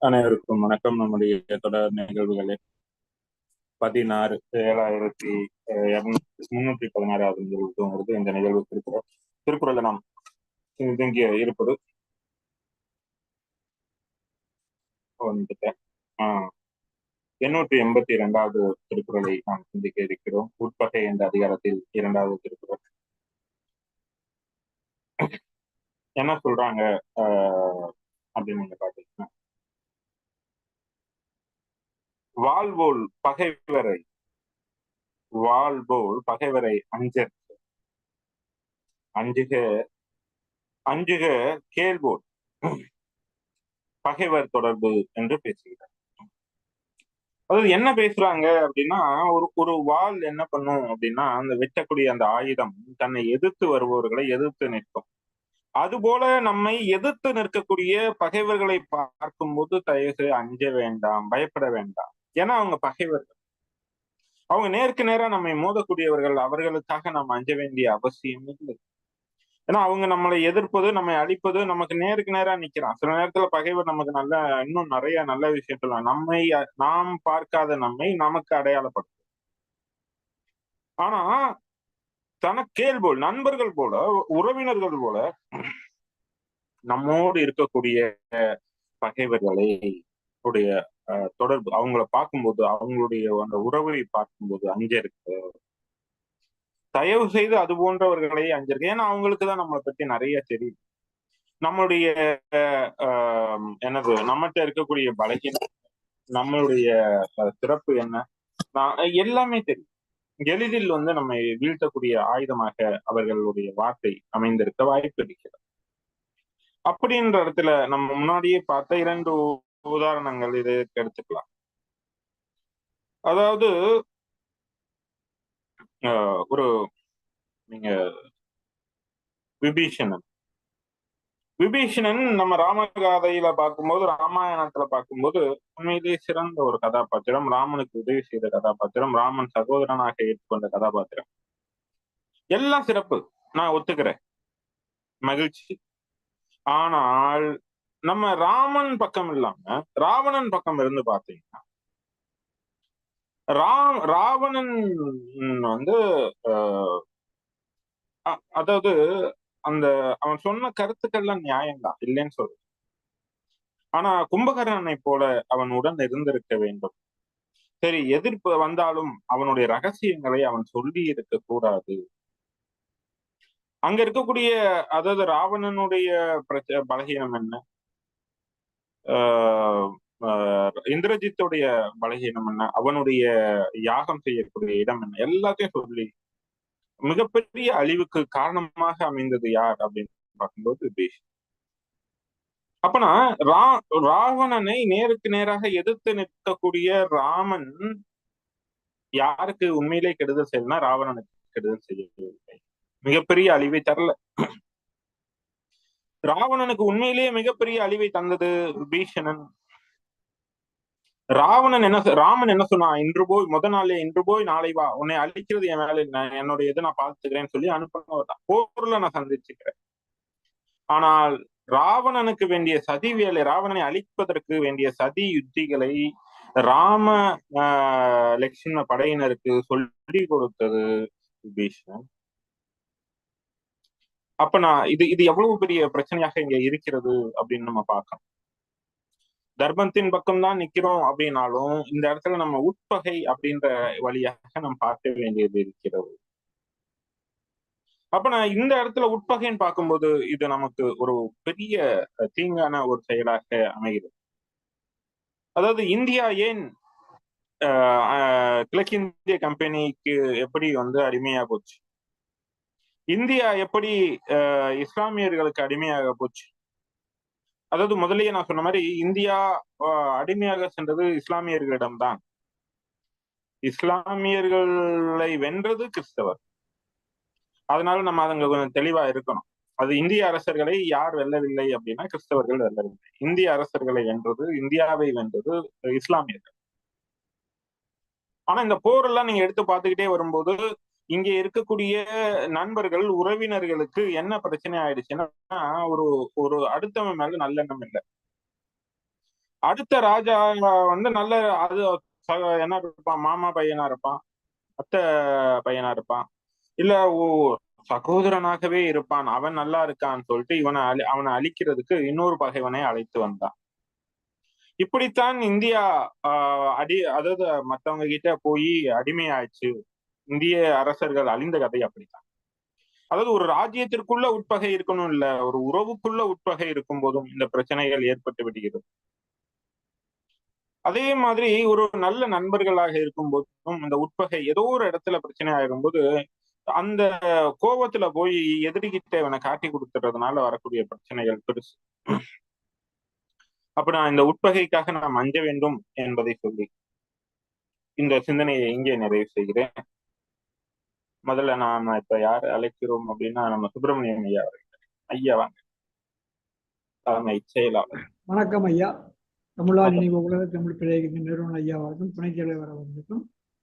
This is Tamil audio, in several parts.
அனைவருக்கும் வணக்கம். நம்முடைய தொடர் நிகழ்வுகளே பதினாறு ஏழாயிரத்தி இருநூத்தி முன்னூத்தி பதினாறாவது நிகழ்வுங்கிறது இந்த நிகழ்வு திருக்குறள் திருக்குறள் நாம் இங்கே இருப்பது. வந்துட்டேன். ஆஹ் எண்ணூற்றி எண்பத்தி இரண்டாவது திருக்குறளை நாம் சிந்திக்க இருக்கிறோம். உட்பகை என்ற அதிகாரத்தில் இரண்டாவது திருக்குறள். என்ன சொல்றாங்க? ஆஹ் அப்படின்னு நீங்க பாத்தீங்கன்னா வாழ்வோல் பகைவரை. வாழ்வோல் பகைவரை அஞ்சற் அஞ்சுக அஞ்சுக கேள்வோல் பகைவர் தொடர்பு என்று பேசுகிறார். அதாவது என்ன பேசுறாங்க அப்படின்னா ஒரு ஒரு வாள் என்ன பண்ணும் அப்படின்னா அந்த வெட்டக்கூடிய அந்த ஆயுதம் தன்னை எதிர்த்து வருபவர்களை எதிர்த்து நிற்கும். அதுபோல நம்மை எதிர்த்து நிற்கக்கூடிய பகைவர்களை பார்க்கும்போது தயவு அஞ்ச வேண்டாம் பயப்பட வேண்டாம். ஏன்னா அவங்க பகைவர்கள். அவங்க நேருக்கு நேரா நம்மை மோதக்கூடியவர்கள் அவர்களுக்காக நாம் அஞ்ச வேண்டிய அவசியம் இல்லை. ஏன்னா அவங்க நம்மளை எதிர்ப்பது நம்மை அழிப்பது நமக்கு நேருக்கு நேரா நிக்கிறான். சில நேரத்துல பகைவர் நமக்கு நல்ல இன்னும் நிறைய நல்ல விஷயத்துல நம்மை நாம் பார்க்காத நம்மை நமக்கு அடையாளப்படுத்தும். ஆனா தனக்கேல் போல் நண்பர்கள் போல உறவினர்கள் போல நம்மோடு இருக்கக்கூடிய பகைவர்களை உடைய தொடர்பு. அவங்கள பார்க்கும்போது அவங்களுடைய அந்த உறவை பார்க்கும்போது அஞ்ச இருக்கு. தயவு செய்து அது போன்றவர்களை அஞ்சிருக்கு ஏன்னா அவங்களுக்கு தான் நம்மளை பத்தி நிறைய தெரியும். நம்மளுடைய என்னது நம்மகிட்ட இருக்கக்கூடிய பலகீனம் நம்மளுடைய சிறப்பு என்ன? நான் எல்லாமே தெரியும். எளிதில் வந்து நம்மை வீழ்த்தக்கூடிய ஆயுதமாக அவர்களுடைய வார்த்தை அமைந்திருக்க வாய்ப்பு இருக்கிறது. அப்படின்ற இடத்துல நம்ம முன்னாடியே பார்த்த இரண்டு உதாரணங்கள் இதை எடுத்துக்கலாம். அதாவது ஆஹ், ஒரு நீங்க விபீஷணன். விபீஷணன் நம்ம ராமகாதையில பார்க்கும்போது ராமாயணத்துல பார்க்கும்போது உண்மையிலேயே சிறந்த ஒரு கதாபாத்திரம். ராமனுக்கு உதவி செய்த கதாபாத்திரம். ராமன் சகோதரனாக ஏற்றுக்கொண்ட கதாபாத்திரம். எல்லாம் சிறப்பு. நான் ஒத்துக்கிறேன். மகிழ்ச்சி. ஆனால் நம்ம ராமன் பக்கம் இல்லாம ராவணன் பக்கம் இருந்து பார்த்தீங்கன்னா ராம் ராவணன் வந்து ஆஹ், அதாவது அந்த அவன் சொன்ன கருத்துக்கள்லாம் நியாயம்தான் இல்லைன்னு சொல்லு. ஆனா கும்பகர்ணனை போல அவன் உடன் இருந்திருக்க வேண்டும். சரி எதிர்ப்பு வந்தாலும் அவனுடைய ரகசியங்களை அவன் சொல்லி இருக்க கூடாது. அங்க இருக்கக்கூடிய அதாவது ராவணனுடைய பிரச்ச பலகீனம் என்ன? இந்திரஜித்துடைய பலகீனம் என்ன? அவனுடைய யாகம் செய்யக்கூடிய இடம் என்ன? எல்லாத்தையும் சொல்லி மிகப்பெரிய அழிவுக்கு காரணமாக அமைந்தது யார் அப்படின்னு பார்க்கும்போது பீஷ் அப்பனா ரா ராவணனை நேருக்கு நேராக எதிர்த்து நிற்கக்கூடிய ராமன் யாருக்கு உண்மையிலே கெடுதல் செய்யணும்னா ராவணனுக்கு கெடுதல் செய்யவில்லை மிகப்பெரிய அழிவை தரல. ராவணனுக்கு உண்மையிலேயே மிகப்பெரிய அழிவை தந்தது பீஷணன் ராவணன் என்ன ராமன் என்ன சொன்னா இன்று போய் முத நாளே இன்று போய் நாளை வா உன்னை அழிக்கிறது என் வேலை நான் என்னுடைய இதை நான் பார்த்துக்கிறேன்னு சொல்லி அனுப்பினவர் தான். போர்ல நான் சந்திச்சுக்கிறேன். ஆனால் ராவணனுக்கு வேண்டிய சதி வேலை ராவணனை அழிப்பதற்கு வேண்டிய சதி யுத்திகளை ராம ஆஹ், லட்சுமண படையினருக்கு சொல்லி கொடுத்தது விபீஷணன். அப்ப நான் இது இது எவ்வளவு பெரிய பிரச்சனையாக இங்க இருக்கிறது அப்படின்னு நம்ம பார்க்கணும். தர்மத்தின் பக்கம் தான் நிக்கிறோம் அப்படின்னாலும் இந்த இடத்துல நம்ம உட்பகை அப்படின்ற வழியாக நம்ம பார்க்க வேண்டியது இருக்கிறது. அப்ப நான் இந்த இடத்துல உட்பகைன்னு பார்க்கும்போது இது நமக்கு ஒரு பெரிய தீங்கான ஒரு செயலாக அமைகிறது. அதாவது இந்தியா ஏன் அஹ், அஹ், கிழக்கிந்திய கம்பெனிக்கு எப்படி வந்து அடிமையா போச்சு? இந்தியா எப்படி அஹ், இஸ்லாமியர்களுக்கு அடிமையாக போச்சு? அதாவது முதலியே நான் சொன்ன மாதிரி இந்தியா அடிமையாக சென்றது இஸ்லாமியர்களிடம்தான். இஸ்லாமியர்களை வென்றது கிறிஸ்தவர். அதனால நம்ம அதுங்க கொஞ்சம் தெளிவா இருக்கணும். அது இந்திய அரசர்களை யார் வெல்லவில்லை அப்படின்னா கிறிஸ்தவர்கள் வெல்லவில்லை. இந்திய அரசர்களை வென்றது இந்தியாவை வென்றது இஸ்லாமியர்கள். ஆனா இந்த போர் எல்லாம் நீங்க எடுத்து பார்த்துக்கிட்டே வரும்போது இங்க இருக்கக்கூடிய நண்பர்கள் உறவினர்களுக்கு என்ன பிரச்சனை ஆயிடுச்சுன்னா ஒரு ஒரு அடுத்தவன் மேல நல்லெண்ணம் இல்லை. அடுத்த ராஜா வந்து நல்ல அது என்ன இருப்பான்? மாமா பையனா இருப்பான். அத்தை பையனா இருப்பான். இல்ல ஓ சகோதரனாகவே இருப்பான். அவன் நல்லா இருக்கான்னு சொல்லிட்டு இவனை அழி அவனை அழிக்கிறதுக்கு இன்னொரு பகைவனை அழைத்து வந்தான். இப்படித்தான் இந்தியா ஆஹ் அடி அதாவது மத்தவங்க கிட்ட போய் அடிமையாச்சு இந்திய அரசர்கள் அழிந்த கதை அப்படித்தான். அதாவது ஒரு ராஜ்யத்திற்குள்ள உட்பகை இருக்கணும் இல்ல ஒரு உறவுக்குள்ள உட்பகை இருக்கும் போதும் இந்த பிரச்சனைகள் ஏற்பட்டு விடுகிறது. அதே மாதிரி ஒரு நல்ல நண்பர்களாக இருக்கும் போதும் இந்த உட்பகை ஏதோ ஒரு இடத்துல பிரச்சனை ஆகும்போது அந்த கோபத்துல போய் எதிரிகிட்ட இவனை காட்டி கொடுத்துறதுனால வரக்கூடிய பிரச்சனைகள் பெருசு. அப்ப நான் இந்த உட்பகைக்காக நான் அஞ்ச வேண்டும் என்பதை சொல்லி இந்த சிந்தனையை இங்கே நிறைவு செய்கிறேன். முதல்ல நாம இப்ப யார் அழைக்கிறோம் அப்படின்னா நம்ம சுப்பிரமணியம் ஐயா அவர்கள். ஐயா வாங்க. தலைமை செயலாளர். வணக்கம் ஐயா. தமிழால் நினைவு உலக தமிழ் பிள்ளைகளின் நிறுவன ஐயா அவர்களுக்கும் துணைத் தலைவர் அவர்களுக்கும்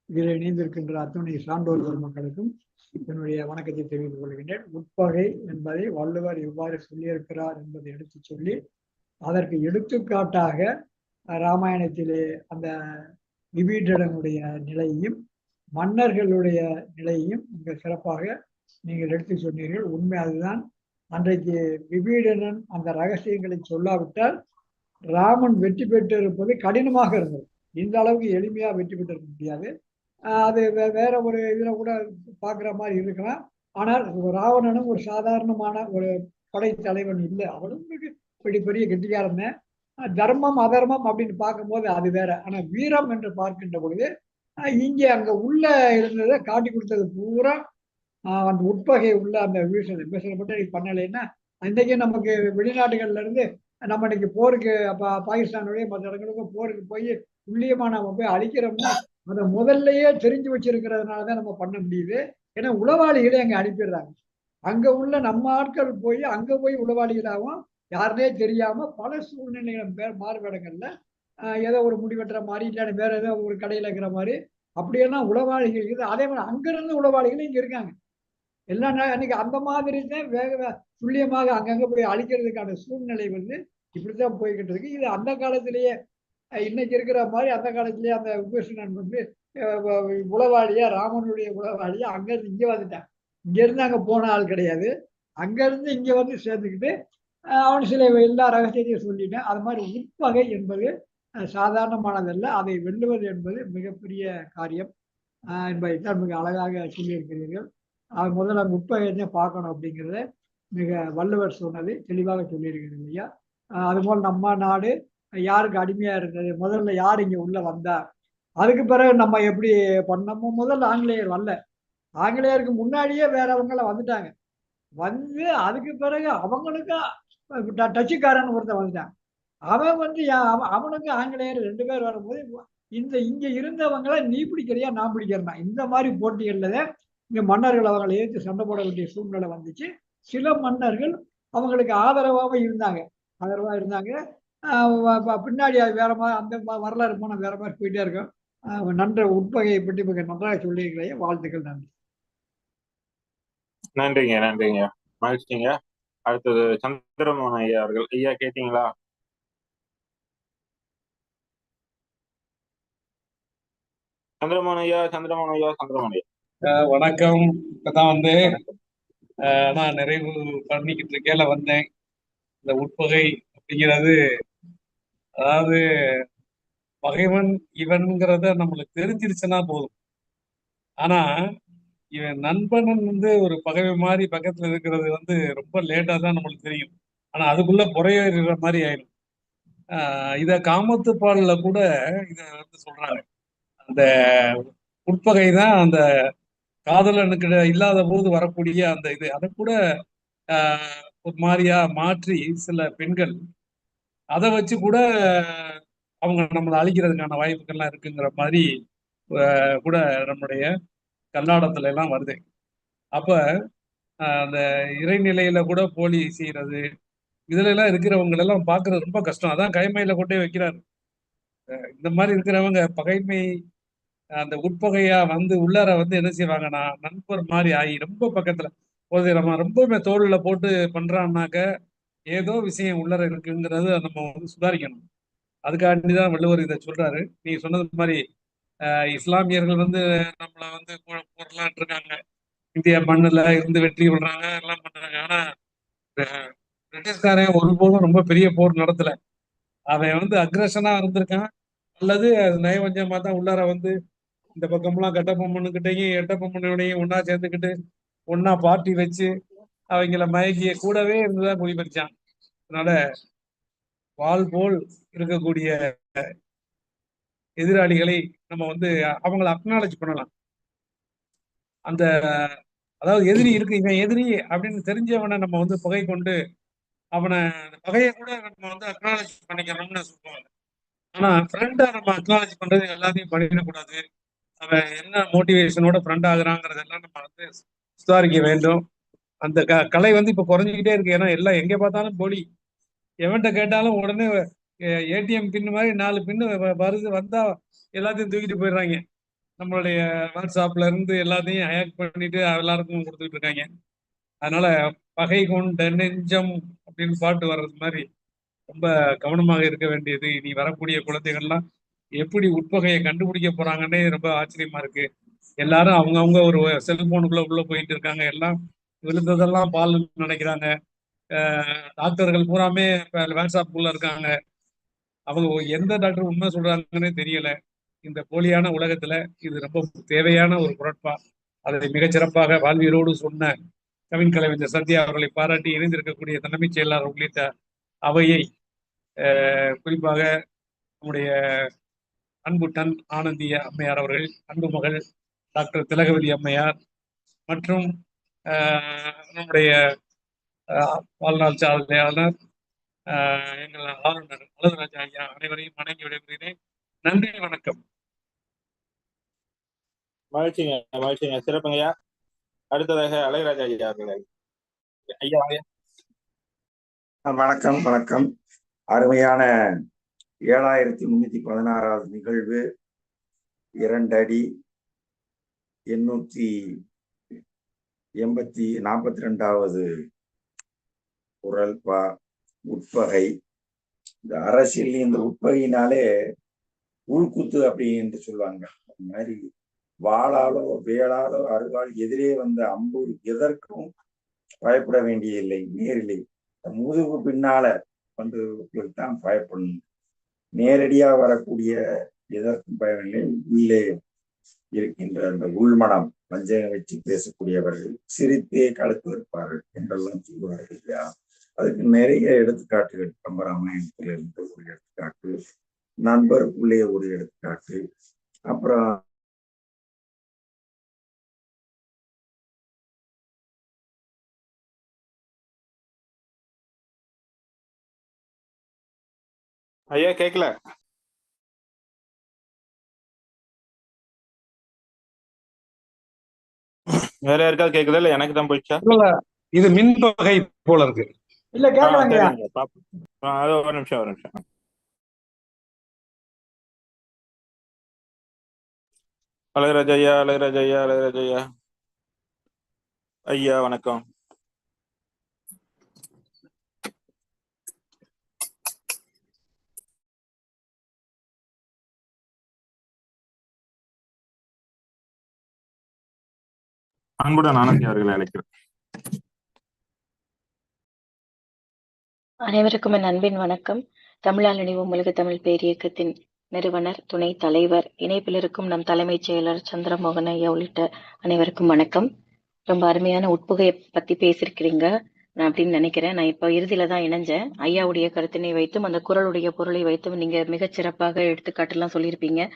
இதில் இணைந்திருக்கின்ற அத்துணை சான்றோர் பெருமக்களுக்கும் என்னுடைய வணக்கத்தை தெரிவித்துக் கொள்கின்றேன். உட்பகை என்பதை வள்ளுவர் எவ்வாறு சொல்லியிருக்கிறார் என்பதை எடுத்துச் சொல்லி அதற்கு எடுத்துக்காட்டாக ராமாயணத்திலே அந்த விபீடனுடைய நிலையையும் மன்னர்களுடைய நிலையையும் மிக சிறப்பாக நீங்கள் எடுத்து சொன்னீர்கள். உண்மை அதுதான். அன்றைக்கு விபீடனன் அந்த ரகசியங்களை சொல்லாவிட்டால் ராமன் வெற்றி பெற்றிருப்பது கடினமாக இருந்தது. இந்த அளவுக்கு எளிமையாக வெற்றி பெற்றிருக்க முடியாது. அது வேற ஒரு இதில் கூட பார்க்குற மாதிரி இருக்கலாம். ஆனால் ராவணனும் ஒரு சாதாரணமான ஒரு படை தலைவன் இல்லை. அவனும் பெரிய பெரிய கெட்டிக்காரன். தர்மம் அதர்மம் அப்படின்னு பார்க்கும்போது அது வேற. ஆனால் வீரம் என்று பார்க்கின்ற பொழுது இங்கே அங்க உள்ள இருந்ததை காட்டி கொடுத்தது பூரா அந்த உட்பகை உள்ள அந்த விஷயம் வீசல் மட்டும் இன்னைக்கு பண்ணலைன்னா இன்றைக்கி நமக்கு வெளிநாடுகள்ல இருந்து நம்ம இன்னைக்கு போருக்கு பா பாகிஸ்தானுடைய மற்ற இடங்களுக்கும் போருக்கு போய் துல்லியமாக நம்ம போய் அழிக்கிறோம்னா அதை முதல்லயே தெரிஞ்சு வச்சிருக்கிறதுனால தான் நம்ம பண்ண முடியுது. ஏன்னா உளவாளிகளே அங்கே அனுப்பிடுறாங்க. அங்கே உள்ள நம்ம ஆட்கள் போய் அங்கே போய் உளவாளிகளாகவும் யாருனே தெரியாமல் பல சூழ்நிலைகள் பேர் ஏதோ ஒரு முடிவெட்டுற மாதிரி இல்லைன்னா வேற ஏதோ ஒரு கடையில இருக்கிற மாதிரி. அப்படியெல்லாம் உளவாளிகள் இருக்குது. அதே மாதிரி அங்கிருந்து உளவாளிகள் இங்க இருக்காங்க. எல்லா அன்னைக்கு அந்த மாதிரி தான் வேக துல்லியமாக அங்கங்க போய் அழிக்கிறதுக்கான சூழ்நிலை வந்து இப்படித்தான் போய்கிட்டு இருக்கு. இது அந்த காலத்திலேயே இன்னைக்கு இருக்கிற மாதிரி அந்த காலத்திலேயே அந்த விபீஷணன் வந்து உளவாளியா ராமனுடைய உளவாளியா அங்கிருந்து இங்க வந்துட்டான் இங்க இருந்து அங்க போன ஆள் கிடையாது. அங்கிருந்து இங்க வந்து சேர்ந்துக்கிட்டு அவன் சில எல்லா ரகசியத்தையும் சொல்லிட்டேன். அது மாதிரி உட்பகை என்பது சாதாரணமானதல்ல. அதை வெல்லுவது என்பது மிகப்பெரிய காரியம். என்பதை தான் மிக அழகாக சொல்லியிருக்கிறீர்கள். அது முதல்ல அந்த உட்பகையை பார்க்கணும் அப்படிங்கிறத மிக வள்ளுவர் சொன்னது தெளிவாக சொல்லியிருக்கிறது இல்லையா? அதுபோல் நம்ம நாடு யாருக்கு அடிமையாக இருந்தது முதல்ல யார் இங்கே உள்ளே வந்தா? அதுக்கு பிறகு நம்ம எப்படி பண்ணோமோ? முதல்ல ஆங்கிலேயர் வரல. ஆங்கிலேயருக்கு முன்னாடியே வேறவங்கள வந்துட்டாங்க. வந்து அதுக்கு பிறகு அவங்களுக்கும் ட- டச்சுக்காரன் ஒருத்தன் வந்துட்டான். அவன் வந்து அவனுக்கு ஆங்கிலேயர் ரெண்டு பேர் வரும்போது இந்த இங்க இருந்தவங்களை நீ பிடிக்கிறியா நான் பிடிக்கிறேன் இந்த மாதிரி போட்டிகளில் இங்க மன்னர்கள் அவங்களை ஏற்று சண்டை போட வேண்டிய சூழ்நிலை வந்துச்சு. சில மன்னர்கள் அவங்களுக்கு ஆதரவாக இருந்தாங்க. ஆதரவாக இருந்தாங்க. பின்னாடி அது வேற மாதிரி அந்த வரலாறு போன வேற மாதிரி போயிட்டே இருக்கும். நன்ற உட்பகையை பற்றி மிக நன்றாக சொல்லியிருக்கிறேன். வாழ்த்துக்கள் நன்றி. நன்றிங்க நன்றிங்க. மகிழ்ச்சிங்க. அடுத்தது சந்திரமோகன் ஐயா அவர்கள். ஐயா கேட்டீங்களா? சந்திரமோனையா சந்திரமோனையா சந்திரமோனையா? ஐயா வணக்கம். இப்பதான் வந்து நான் நிறைவு பண்ணிக்கிட்டு இருக்கேல வந்தேன். இந்த உட்பகை அப்படிங்கிறது அதாவது பகைவன் இவன்கிறத நம்மளுக்கு தெரிஞ்சிருச்சுன்னா போதும். ஆனா இவன் நண்பன் வந்து ஒரு பகைவை மாதிரி பக்கத்துல இருக்கிறது வந்து ரொம்ப லேட்டா தான் நம்மளுக்கு தெரியும். ஆனா அதுக்குள்ள புறையேறுற மாதிரி ஆயிடும். ஆஹ் இத காமத்துப்பால்ல கூட இத வந்து சொல்றாங்க. அந்த உட்பகை தான் அந்த காதலனுக்கு இல்லாத போது வரக்கூடிய அந்த இது. அதை கூட ஒரு மாதிரியா மாற்றி சில பெண்கள் அதை வச்சு கூட அவங்க நம்மளை அழிக்கிறதுக்கான வாய்ப்புகள்லாம் இருக்குங்கிற மாதிரி கூட நம்முடைய கல்லாடத்துல எல்லாம் வருது. அப்ப அந்த இறைநிலையில கூட போலி செய்யறது இதுல எல்லாம் இருக்கிறவங்க எல்லாம் பாக்குறது ரொம்ப கஷ்டம். அதான் கைமையில கொண்டே வைக்கிறாரு. இந்த மாதிரி இருக்கிறவங்க பகைமை அந்த உட்பகையா வந்து உள்ளார வந்து என்ன செய்வாங்கன்னா நண்பர் மாதிரி ஆகி ரொம்ப பக்கத்துல போதை நம்ம ரொம்பவுமே தோல்ல போட்டு பண்றான்னாக்க ஏதோ விஷயம் உள்ளார இருக்குங்கிறது நம்ம வந்து சுதாரிக்கணும். அதுக்காண்டிதான் வள்ளுவர் இதை சொல்றாரு. நீங்க சொன்னது மாதிரி இஸ்லாமியர்கள் வந்து நம்மள வந்து போ- இருக்காங்க. இந்திய மண்ணுல இருந்து வெற்றி கொள்றாங்க எல்லாம் பண்றாங்க. ஆனா பிரிட்டிஷ்காரன் ஒருபோதும் ரொம்ப பெரிய போர் நடத்தல. அவன் வந்து அக்ரஷனா இருந்திருக்கான். அல்லது அது நயவஞ்சமா தான் உள்ளார வந்து இந்த பக்கம்லாம் கட்டப்பொம்மனுக்கிட்டையும் எட்டபொம்மனோடையும் ஒன்னா சேர்ந்துக்கிட்டு ஒன்னா பார்ட்டி வச்சு அவங்கள மயக்கிய கூடவே இருந்துதான் குடிபறிச்சான் அதனால வாள் போல் இருக்கக்கூடிய எதிராளிகளை நம்ம வந்து அவங்கள அக்னாலஜ் பண்ணலாம். அந்த அதாவது எதிரி இருக்கு இவன் எதிரி அப்படின்னு தெரிஞ்சவனை நம்ம வந்து பகை கொண்டு அவனை அந்த பகையை கூட நம்ம வந்து அக்னாலஜ் பண்ணிக்கணும்னு சொல்லுவாங்க. ஆனா ஃப்ரெண்டா நம்ம அக்னாலஜ் பண்றது எல்லாத்தையும் பண்ணிடக்கூடாது. அவன் என்ன மோட்டிவேஷனோட ஃப்ரெண்ட் ஆகுறாங்கிறதெல்லாம் நம்ம வந்து சுதாரிக்க வேண்டும். அந்த க கலை வந்து இப்போ குறைஞ்சிக்கிட்டே இருக்கு. ஏன்னா எல்லாம் எங்கே பார்த்தாலும் போலி. எவன்கிட்ட கேட்டாலும் உடனே ஏடிஎம் பின் மாதிரி நாலு பின்னு வருது. வந்தால் எல்லாத்தையும் தூக்கிட்டு போயிடுறாங்க. நம்மளுடைய வாட்ஸ்அப்ல இருந்து எல்லாத்தையும் ஹேக் பண்ணிட்டு எல்லாருக்கும் கொடுத்துட்டு இருக்காங்க. அதனால பகை கொண்ட நெஞ்சம் அப்படின்னு பாட்டு வர்றது மாதிரி ரொம்ப கவனமாக இருக்க வேண்டியது. இனி வரக்கூடிய குழந்தைகள்லாம் எப்படி உட்பகையை கண்டுபிடிக்க போறாங்கன்னே ரொம்ப ஆச்சரியமா இருக்கு. எல்லாரும் அவங்கவுங்க ஒரு செல்போனுக்குள்ள உள்ள போயிட்டு இருக்காங்க. எல்லாம் விழுந்ததெல்லாம் பால் நினைக்கிறாங்க. டாக்டர்கள் பூராமே வாட்ஸ்அப்புக்குள்ள இருக்காங்க. அவங்க எந்த டாக்டர் உண்மை சொல்றாங்கன்னே தெரியல. இந்த போலியான உலகத்துல இது ரொம்ப தேவையான ஒரு குரட்பா அதை மிகச்சிறப்பாக வாழ்வியலோடு சொன்ன கவின் கலைஞர் சத்யா அவர்களை பாராட்டி இணைந்திருக்கக்கூடிய தலைமைச் செயலாளர் உள்ளிட்ட அவையை குறிப்பாக நம்முடைய அன்பு டன் ஆனந்தி அம்மையார் அவர்கள் அன்பு மகள் டாக்டர் திலகவதி அம்மையார் மற்றும் நம்முடைய அஹ், வாழ்நாள் சாதனையாளர் எங்கள் ஆளுநர் அழகுராஜா ஐயா அனைவரையும் வணங்கி விடைபெறுகிறேன். நன்றி வணக்கம். மகிழ்ச்சிங்க மகிழ்ச்சிங்க. சிறப்புங்கய்யா அடுத்ததாக அழகராஜா ஐயா அவர்கள். ஐயா. வணக்கம் வணக்கம். அருமையான ஏழாயிரத்தி முன்னூத்தி பதினாறாவது நிகழ்வு. இரண்டடி எண்ணூத்தி எண்பத்தி நாற்பத்தி ரெண்டாவது குரல் பா உட்பகை. இந்த அரசியல் இந்த உட்பகையினாலே உள்குத்து அப்படி என்று சொல்லுவாங்க. அது மாதிரி வாளாலோ வேளாலோ அருவாள் எதிரே வந்த அம்பு எதற்கும் பயப்பட வேண்டியதில்லை நேரில்லை. முதுகு பின்னால வந்து தான் பயப்படணும். நேரடியா வரக்கூடிய எதற்கும் பயனில்லை உள்ளே இருக்கின்ற அந்த உள்மனம் வஞ்சகம் வச்சு பேசக்கூடியவர்கள் சிரித்தே கழுத்து வைப்பார்கள் என்றெல்லாம் சொல்வார்கள் இல்லையா? அதுக்கு நிறைய எடுத்துக்காட்டுகள். கம்பராமாயணத்துல இருந்து ஒரு எடுத்துக்காட்டு நண்பருக்குள்ளே ஒரு எடுத்துக்காட்டு அப்புறம் ஐயா கேட்கல வேற யாருக்காவது கேக்குதா? இல்ல எனக்கு தான் போயிடுச்சா? இல்ல இது மின்பகை போல இருக்கு. இல்ல. ஆ, அது ஒரு நிமிஷம் ஒரு நிமிஷம். அழகராஜ ஐயா அழகராஜ ஐயா அழகராஜ ஐயா. ஐயா வணக்கம். அன்புடன் ஆனந்தி அவர்களை அழைக்கிறேன். அனைவருக்கும் என் அன்பின் வணக்கம். தமிழால் நினைவும் உலக தமிழ் பேரியக்கத்தின் நிறுவனர் துணை தலைவர் இணைப்பில் இருக்கும் நம் தலைமைச் செயலர் சந்திரமோகன் ஐயா உள்ளிட்ட அனைவருக்கும் வணக்கம். ரொம்ப அருமையான உட்புகையை பத்தி பேசியிருக்கிறீங்க நான் அப்படின்னு நினைக்கிறேன். நான் இப்போ இறுதியில தான் இணைஞ்சேன். ஐயாவுடைய கருத்தினை வைத்தும் அந்த குரலுடைய பொருளை வைத்தும் நீங்க மிகச் சிறப்பாக எடுத்துக்காட்டெல்லாம் சொல்லியிருப்பீங்க.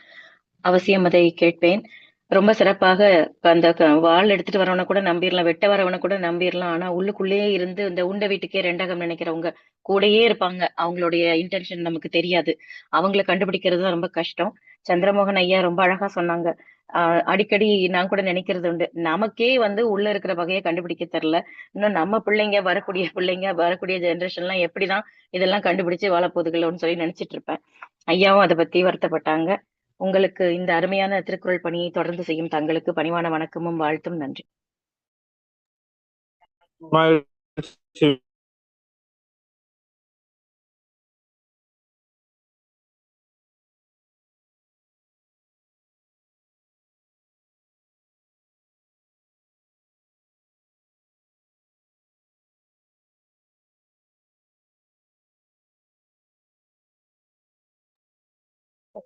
அவசியம் அதை கேட்பேன். ரொம்ப சிறப்பாக அந்த க- வாள் எடுத்துட்டு வரவன கூட நம்பிடலாம் வெட்ட வரவன கூட நம்பிடலாம் ஆனா உள்ளுக்குள்ளேயே இருந்து இந்த உண்ட வீட்டுக்கே ரெண்டகம் நினைக்கிறவங்க கூடயே இருப்பாங்க. அவங்களுடைய இன்டென்ஷன் நமக்கு தெரியாது. அவங்கள கண்டுபிடிக்கிறது தான் ரொம்ப கஷ்டம். சந்திரமோகன் ஐயா ரொம்ப அழகா சொன்னாங்க. ஆஹ் அடிக்கடி நான் கூட நினைக்கிறது உண்டு. நமக்கே வந்து உள்ள இருக்கிற வகையை கண்டுபிடிக்க தெரியல இன்னும் நம்ம பிள்ளைங்க வரக்கூடிய பிள்ளைங்க வரக்கூடிய ஜெனரேஷன் எல்லாம் எப்படிதான் இதெல்லாம் கண்டுபிடிச்சு வாழப்போகுதுகளோன்னு சொல்லி நினைச்சிட்டு இருப்பேன். ஐயாவும் அதை பத்தி வருத்தப்பட்டாங்க. உங்களுக்கு இந்த அருமையான திருக்குறள் பணியை தொடர்ந்து செய்யும் தங்களுக்கு பணிவான வணக்கமும் வாழ்த்தும் நன்றி.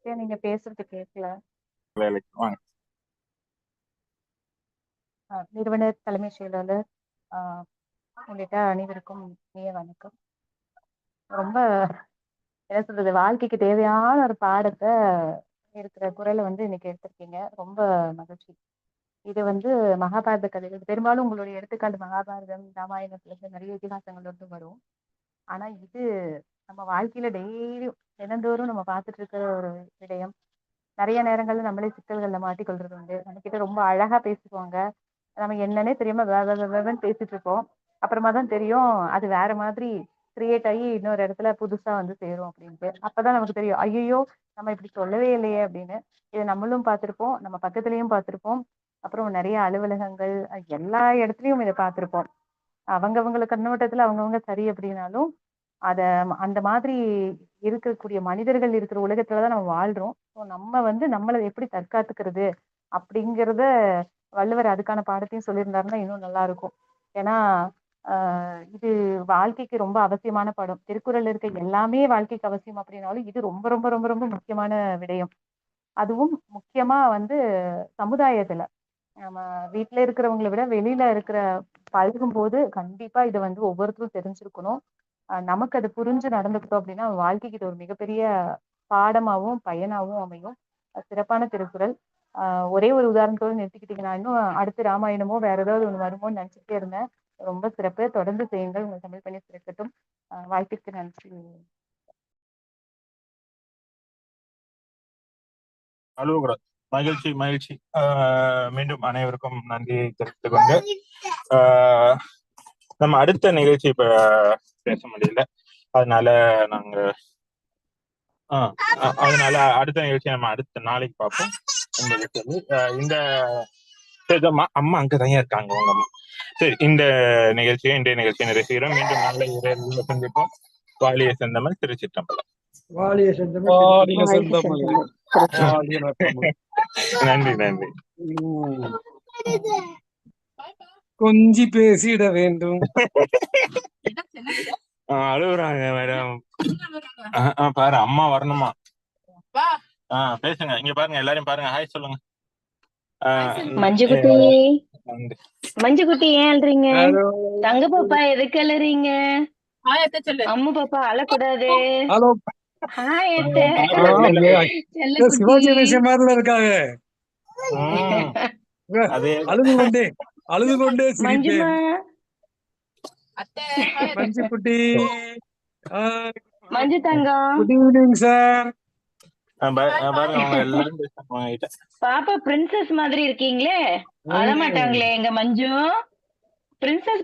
சத்யா நீங்க பேசுறது கேட்கல நிறுவனர் தலைமைச் செயலாளர் உள்ளிட்ட அனைவருக்கும் இனிய வணக்கம். ரொம்ப என்ன சொல்றது வாழ்க்கைக்கு தேவையான ஒரு பாடத்தை இருக்கிற குரலை வந்து இன்னைக்கு எடுத்திருக்கீங்க. ரொம்ப மகிழ்ச்சி. இது வந்து மகாபாரத கதைகள். பெரும்பாலும் உங்களுடைய எடுத்துக்காட்டு மகாபாரதம் ராமாயணத்துல இருந்து நிறைய இதிகாசங்கள் வந்து வரும். ஆனா இது நம்ம வாழ்க்கையில டெய்லியும் தினந்தோறும் நம்ம பார்த்துட்டு இருக்கிற ஒரு விடயம். நிறைய நேரங்கள்ல நம்மளே சிக்கல்கள்ல மாட்டிக்கொள்றது உண்டு. நம்ம கிட்ட ரொம்ப அழகா பேசுவாங்க நம்ம என்னன்னே தெரியாம வே பேசிட்டு இருப்போம். அப்புறமா தான் தெரியும் அது வேற மாதிரி கிரியேட் ஆகி இன்னொரு இடத்துல புதுசா வந்து சேரும் அப்படின்ட்டு. அப்பதான் நமக்கு தெரியும் ஐயோ நம்ம இப்படி சொல்லவே இல்லையே அப்படின்னு. இதை நம்மளும் பார்த்திருப்போம் நம்ம பக்கத்துலயும் பார்த்திருப்போம். அப்புறம் நிறைய அலுவலகங்கள் எல்லா இடத்துலயும் இதை பார்த்திருப்போம். அவங்கவங்களுக்கு கண்ணோட்டத்துல அவங்கவங்க சரி அப்படின்னாலும் அத அந்த மாதிரி இருக்கக்கூடிய மனிதர்கள் இருக்கிற உலகத்துலதான் நம்ம வாழ்றோம். ஸோ நம்ம வந்து நம்மளை எப்படி தற்காத்துக்கிறது அப்படிங்கிறத வள்ளுவர் அதுக்கான பாடத்தையும் சொல்லியிருந்தாருன்னா இன்னும் நல்லா இருக்கும். ஏன்னா ஆஹ் இது வாழ்க்கைக்கு ரொம்ப அவசியமான பாடம். திருக்குறள் இருக்க எல்லாமே வாழ்க்கைக்கு அவசியம் அப்படின்னாலும் இது ரொம்ப ரொம்ப ரொம்ப ரொம்ப முக்கியமான விடயம். அதுவும் முக்கியமா வந்து சமுதாயத்துல. நம்ம வீட்டுல இருக்கிறவங்களை விட வெளியில இருக்கிற பழகும் போது கண்டிப்பா இதை வந்து ஒவ்வொருத்தரும் தெரிஞ்சிருக்கணும். நமக்கு அது புரிஞ்சு நடந்துக்கிட்டோம் அப்படின்னா வாழ்க்கைக்கு இது ஒரு மிகப்பெரிய பாடமாவும் பயனாவும் அமையும். சிறப்பான திருக்குறள். ஆஹ் ஒரே ஒரு உதாரணத்தோடு நிறுத்திக்கிட்டீங்கன்னா இன்னும் அடுத்து ராமாயணமோ வேற ஏதாவது ஒன்று வருமோன்னு நினைச்சிட்டே இருந்தேன். ரொம்ப சிறப்பு. தொடர்ந்து செய்யுங்கள். உங்கள் தமிழ் பணி சிறக்கட்டும். வாய்ப்பிற்கு நன்றி. அலுவலகம். மகிழ்ச்சி மகிழ்ச்சி. ஆஹ் மீண்டும் அனைவருக்கும் நன்றியை தெரிவித்துக் கொண்டு ஆஹ் நம்ம அடுத்த நிகழ்ச்சி இப்ப பேச முடியல. அதனால நாங்க ஆஹ் அதனால அடுத்த நிகழ்ச்சி நம்ம அடுத்த நாளைக்கு பார்ப்போம். இந்த அம்மா அம்மா அங்கதான் இருக்காங்க உங்க அம்மா. சரி இந்த நிகழ்ச்சியை இன்றைய நிகழ்ச்சியை நிறைவு செய்கிறோம் மீண்டும் நல்ல இரவில் சந்திப்போம். வாலிய. வாடிய நற்றமிழ். நன்றி நன்றி. கொஞ்சி பேசிட வேண்டும். அழுகுறாங்க மேடம். பாரு அம்மா வரணுமா? ஆஹ் பேசுங்க இங்க பாருங்க எல்லாரையும் பாருங்க. ஹாய் சொல்லுங்க. ஆஹ் மஞ்சு குட்டி நன்றி. மஞ்சு குட்டி ஏன் அழுறீங்க? தங்க பாப்பா எதுக்கு அழுறீங்க? அம்மு பாப்பா அழக்கூடாது. ஹலோ. ஹாய் சிவாஜி இருக்காங்க. அழுது கொண்டே அழுது கொண்டே மஞ்சுமா மஞ்சு குட்டி. மஞ்சு தங்கம். குட் ஈவினிங் சார் பாப்பா பிரின்சஸ் மாதிரி இருக்கீங்களே? அழமாட்டாங்களே எங்க மஞ்சு? பிரின்சஸ்